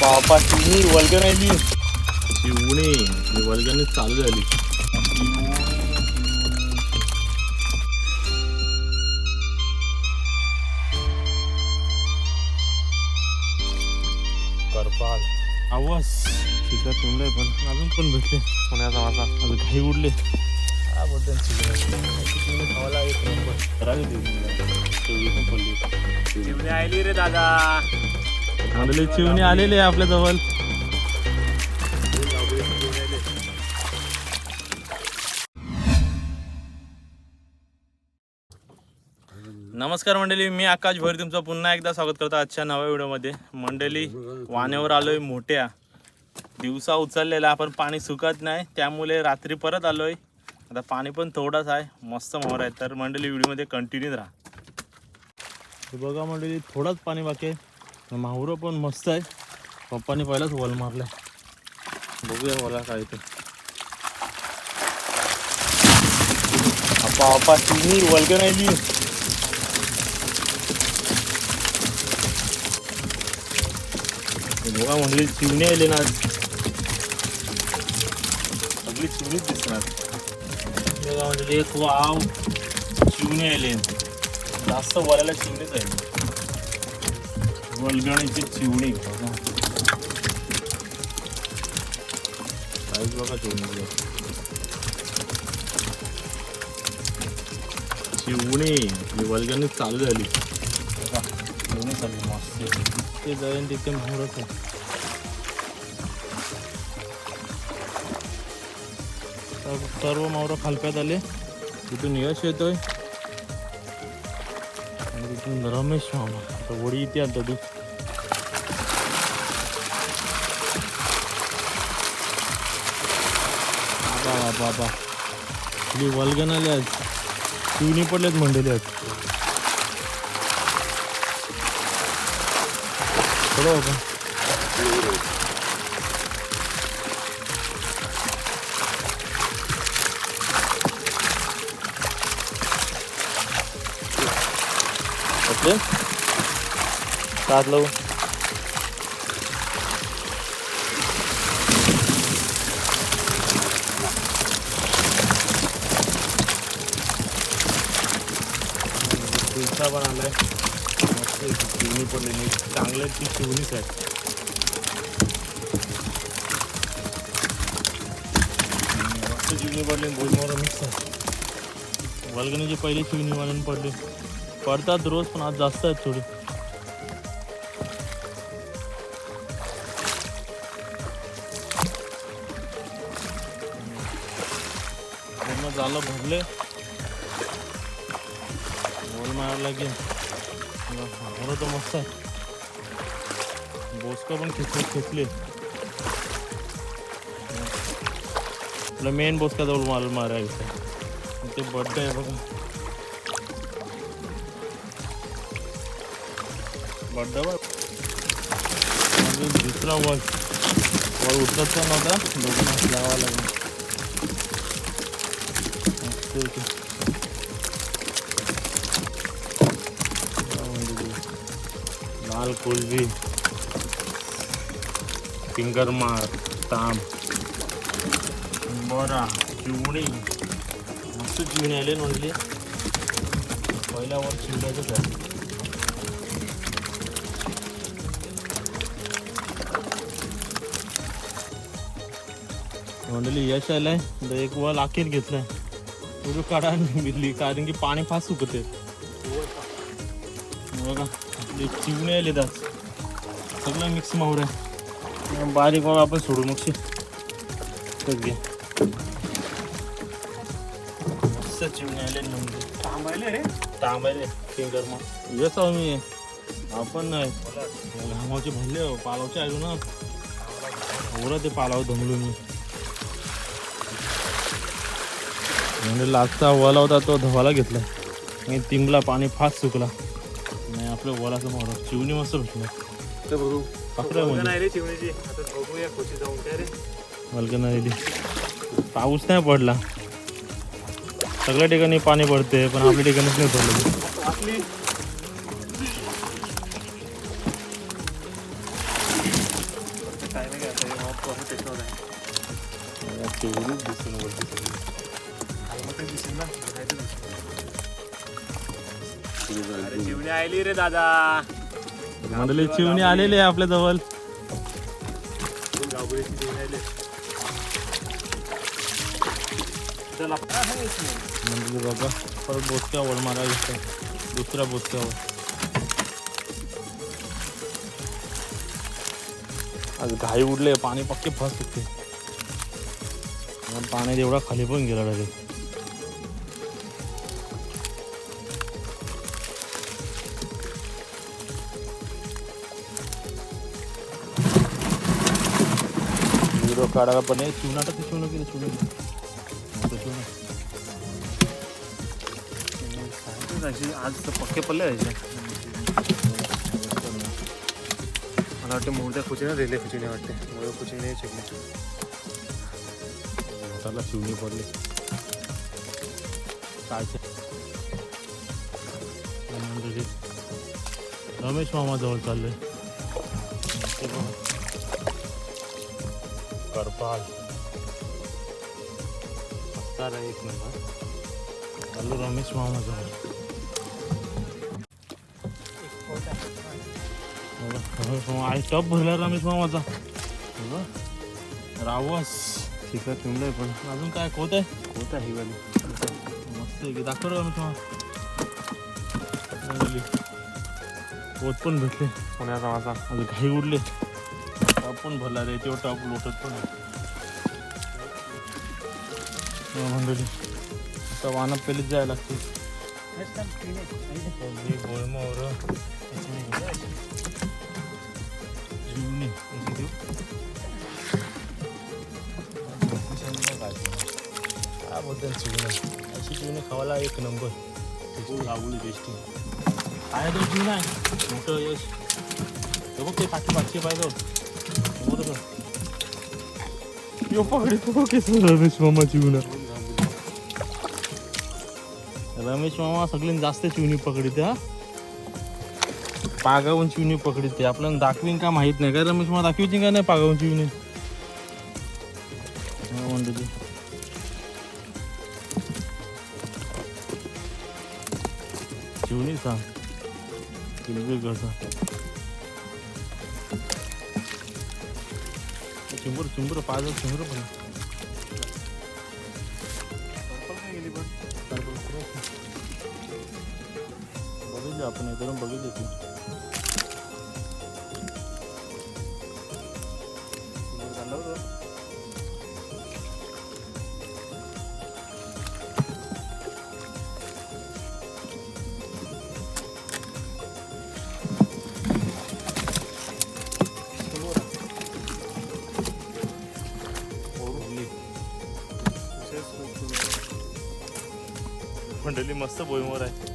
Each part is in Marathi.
बापा तिन्ही वल्गन आहे ती. शिवणी ही वर्गणी चालू झाली. करपाल. आवाज. चिकन तुमले पण. अजून पण भेटले. पुण्याचा माझा आज घाई उडले काय बोलतो चिकन खावायला एक नंबर. शेवटी पण पडली चिवणी आली रे दादा. मंडळी चिवणी आलेली आहे आपल्या जवळ नमस्कार मंडळी मी आकाश भोरी तुमचं पुन्हा एकदा स्वागत करतो आजच्या नव्या व्हिडिओमध्ये. मंडळी वाण्यावर आलोय मोठ्या. दिवसा उचललेला पण पाणी सुकत नाही. त्यामुळे रात्री परत आलोय. आता पाणी पण थोडंच आहे. मस्त मोहर आहे. तर मंडळी व्हिडिओमध्ये कंटिन्यू राहा. बघा मंडळी थोडंच पाणी बाकी आहे. माहुरं पण मस्त आहे. पप्पाने पहिलाच वॉल मारला बघूया वला काय ते आपा आपा तिन्ही वल्गन नाही ती बघा मंडळी चिवणी आले ना सगळी चिवणीच दिसणार. बघा म्हणजे एक वाव. चिवणी आले. जास्त वलाला चिवणीच आहे. वलगणीची चिवणी. बघा साईज बघा चिवणी. चिवणी ही वलगणी चालू झाली. चिवणी चालू मस्त. ते जाईन तिथे तर सर्व मावरं खालप्यात आले. तिथून यश येतोय. इथून तिथून रमेश मामा. आता वडी इथे आता तू. बाबा बाबा. बाबा आपली वल्गन आले आज. शिवनी पडलेत मंडळी आज. थोडं ओके सात लावू. दिवसा पण आलाय. मस्त आहे ती शिवणी पडलेली चांगले ती शिवणीच आहेत मस्त शिवणी पडली भुईमोर मिक्स आहे. वल्गणीची पहिली शिवणी म्हणून पडली. पडतात रोज पण जास्त आहेत थोडी। भरले बोल मारायला की तर मस्त आहे बोसका मेन बोसका जवळ मार मारायचं ते बड्डे आहे बघा बड्डा अजून दुसरा वळ वर उतरत पण नव्हता. दोघांना लावा लागला. लाल कोलबी फिंगर मार ताम. बरा चिवणी. मस्त चिवणी आले नोंदली पहिल्या वर चिवण्याचंच आहे मंडळी यश आलाय. तर एक वल अखेर घेतलाय. पुढे काढा बिल्ली कारण की पाणी फास्ट सुकते बघा आपले चिवणे आले आज. सगळं मिक्स मावर आहे. बारीक बघा आपण सोडू मग मस्त चिवणे आले थांबायले रे. तांबायले फिंगर मग येस मी. आपण नाही. घामाचे भरले पालावचे आलो ना. ओरं ते पालाव दमलो मी. म्हणजे लागचा वला होता तो धवाला घेतला. आणि तिंबला पाणी फास्ट सुकला. नाही आपल्या वलाचं मोर चिवणी मस्त भेटलं. ते बघू. म्हणजे. नाही रे चिवणीची. आता बघूया खोची जाऊन काय रे. वल्गना दिली पाऊस नाही पडला. सगळ्या ठिकाणी पाणी पडते पण आपल्या ठिकाणीच नाही पडलं. आपली अरे चिवणी आली रे दादा. मंडळी चिवणी आलेली आहे आपल्या जवळ. गावबळीची चिवणी आली चला. म्हणजे बघा. परत बोचक्यावर मारा घेतलं दुसऱ्या बोचक्यावर. आज घाई उडले पाणी पक्के फस सुटते पाण्यात एवढा खाली पण गेला डायरेक्ट व्हिडिओ काढायला पण नाही चिवणाटा ते चिवणं केलं चिवणं अशी आज तर पक्के पल्ले यायचे मला वाटते मोठ्या खुचीने रेल्वे खुचीने वाटते. मोठ्या खुचीने शिकले हाताला शिवणी पडली. ते? रमेश मामा जवळ चाललोय. करपाल. एक नंबर. चाललो रमेश मामा बघा, रमेश मामा टप भरला रमेश मामाचा. रावस. शिकत ठेवलं आहे पण. अजून काय कोत आहे? होत आहे ही वाली. मस्त आहे की दाखव रे मी तुम्हाला पोत पण भेटले. पुण्याचा माझा. आज घाई उडले. टॉप पण भरला रे तेव्हा टॉप लोटत पण हो, मंडळी. आता वाना पहिलेच जायला लागते सगळी गोळमोहर जीवनी अशी चिवणी खावायला एक नंबर. त्याची लागली बेस्टी आहे. तो चिवणं आहे मोठं यश. बघ ते पाठी पाचशे पाहिजे बरोबर यो पकडी तो केस रमेश मामा चिवणा रमेश मामा सगळ्यांनी जास्त चिवणी पकडीते हा पागावून चिवणी पकडीते आपल्याला दाखवीन का माहीत नाही का रमेश मामा दाखवीची का नाही पागावून चिवणी म्हणतो चिवणी सांग किलबी कसा चिंबूर चिंबूर पाच चिंबूर पण. बघितली आपण हे बघितली ती मंडळी मस्त बोईमोर आहे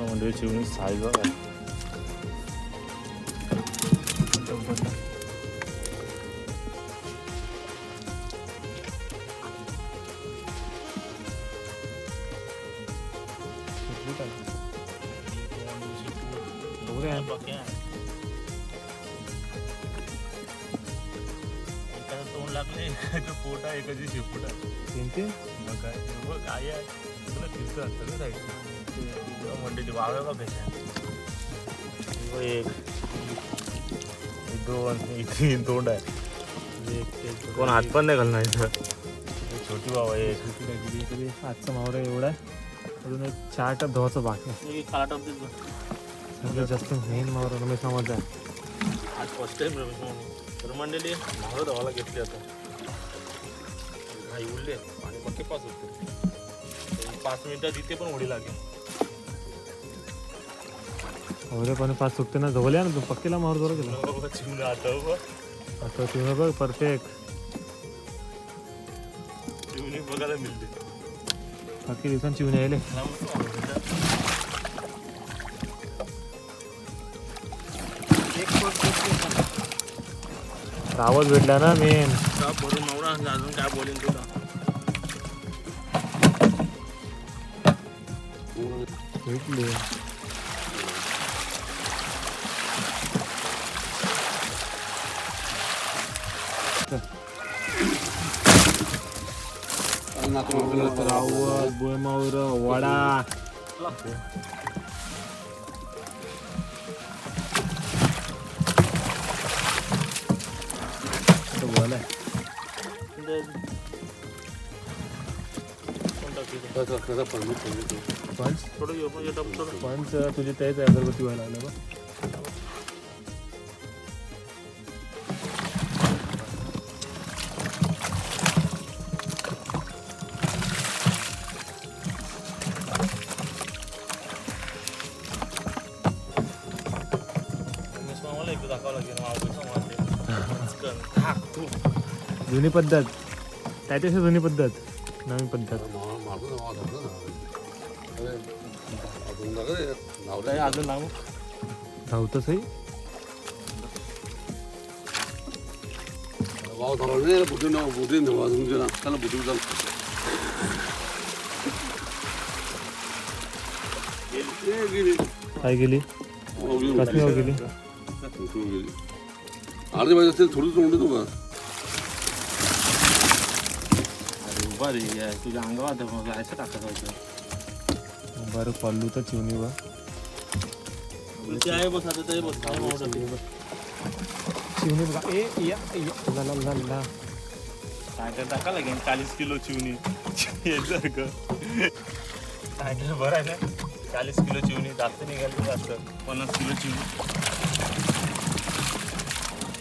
मंडळी चिवणी साईज आहे तुला दिसतं सगळं जायचं म्हणते ते वाव्या बघ कशा एक दोन एक तीन तोंड आहे. कोण हात पण नाही घालणार छोटी बाबा एक आजचा मावरा एवढा आहे. अजून एक चार टप धुवाचा बाकी आहे. एक खाला टप सगळ्यात जास्त मेन मावरा रमेश मामाचा आहे. आज फर्स्ट टाइम रमेश मामी. तर मंडळी भाव धावायला घेतली आता. घाई उडले पाणी पक्के पाच होते. तरी पाच मिनिटात इथे पण होडी लागेल. अवरे पण पाच चुकते ना जवळ या ना तू? पक्केला मावर जोर गेला चिमणं आता तुम्ही बघ परफेक्ट. चिमणी बघायला मिळते. दिवसांची चिवणी यायले. आवाज भेटला ना मेन का भरून नवरा अजून काय बोलेन तुला? भेटले रावत बोयमावर वडा बोला पंच थोडं घेऊ पंच तुझे तेच अगरबत्ती व्हायला लागलं बा दाखवावं लागेल तू जुनी पद्धत. त्याच्याशी जुनी पद्धत. नवीन पद्धत. काही अजून वाव नाव नाव ना त्याला बुद्धी जाऊ. गेली? काय गेली कसली गेली? अर्धी पाहिजे थोडी तोंडी तू का? अरे उभा रे या, तुझ्या अंगावर होतं बरं पल्लू तर चिवणी बा. ते आहे बस आता ते बस काय मोठं ते बस. चिवणी बघा ए या या ला ला ला ला टायटर टाका लागेल चाळीस किलो चिवणी यासारखं टायटर बरं आहे ना चाळीस किलो चिवणी जास्त निघाली जास्त पन्नास किलो चिवणी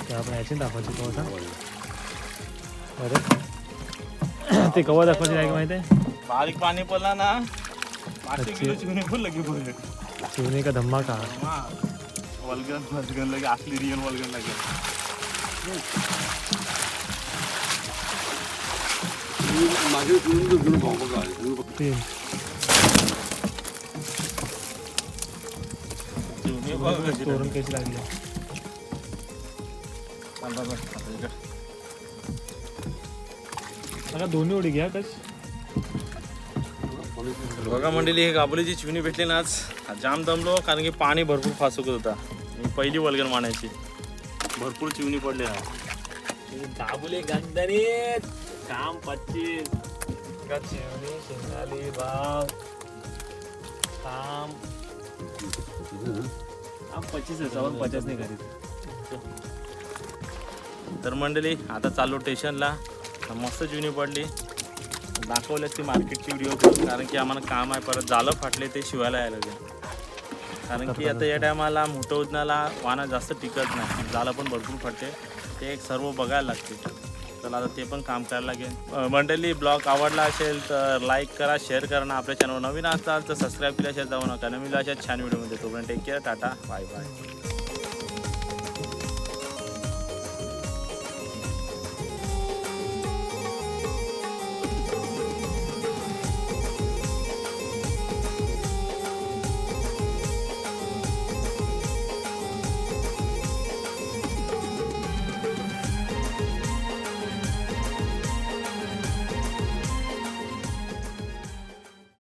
ते आपण याची दाखवायची कवा सांग अरे ते कवा दाखवायची आहे का माहिती आहे बारीक पाणी पडला ना पाचशे किलो चिवणी पण लगे बोलले चिवणी का धम्माका वल्गन वल्गन लगे असली रिअल वल्गन लगे। मागे तुम्ही घेऊन भाऊ बघा तुम्ही तीन चिवणी बघ कशी चोरून कशी लागली चाल, चाल, चाल. आता इकडं. आता दोन्ही उडी घ्या कश बघा मंडळी हे गाबोलीची चिवणी भेटली ना आज. जाम दमलो कारण की पाणी भरपूर फासुकत होता. मी पहिली वल्गन मानायची. भरपूर चिवणी पडली ना. दाबुले गंधनीत काम पच्चीस. चिवणी शेंगाली भाव. काम. काम पच्चीस चवण पचास नाही करीत. तर मंडळी आता चाललो स्टेशनला मस्त चिवणी पडली. दाखवली ते मार्केटची व्हिडिओ कारण की आम्हाला काम आहे. परत जालं फाटले ते शिवायला यायला लागेल. कारण की आता या टायमाला मोठं उदनाला वाना जास्त टिकत नाही. जालं पण भरपूर फाटते. ते एक सर्व बघायला लागते. तर आता ते पण काम करायला लागेल. मंडळी ब्लॉग आवडला असेल तर लाईक करा शेअर करा ना आपल्या चॅनलवर नवीन असाल तर सबस्क्राईब केल्याशिवाय जाऊ नका. नवीन अशा छान व्हिडिओमध्ये तोपर्यंत take care tata bye bye